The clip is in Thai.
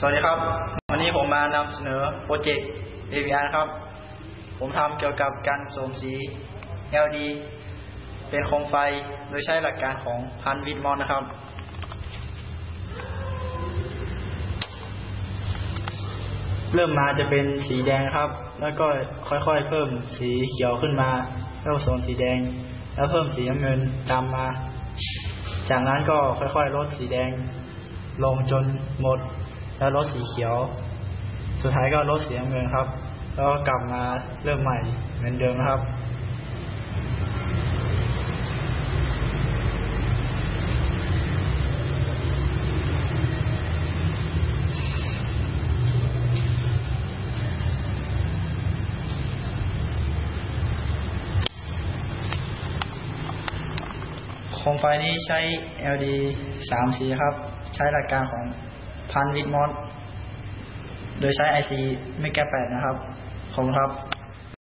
สวัสดีครับ วันนี้ผมมานำเสนอโปรเจกต์ AVR นะครับ ผมทำเกี่ยวกับการผสมสี LED เป็นโคมไฟโดยใช้หลักการของพันวิดมอนนะครับ เริ่มมาจะเป็นสีแดงครับ แล้วก็ค่อยๆ เพิ่มสีเขียวขึ้นมา แล้วผสมสีแดง แล้วเพิ่มสีน้ำเงินตามมา จากนั้นก็ค่อยๆ ลดสีแดง ลงจนหมด แล้วลดสีเขียว สุดท้ายก็ลดสีน้ำเงินครับ แล้วก็กลับมาเริ่มใหม่เหมือนเดิมนะครับโคมไฟนี้ใช้ LED 3สีครับ ใช้หลักการของ พันวิดมอสโดยใช้ไอซีไม่แก้แปดนะครับ ขอบคุณครับ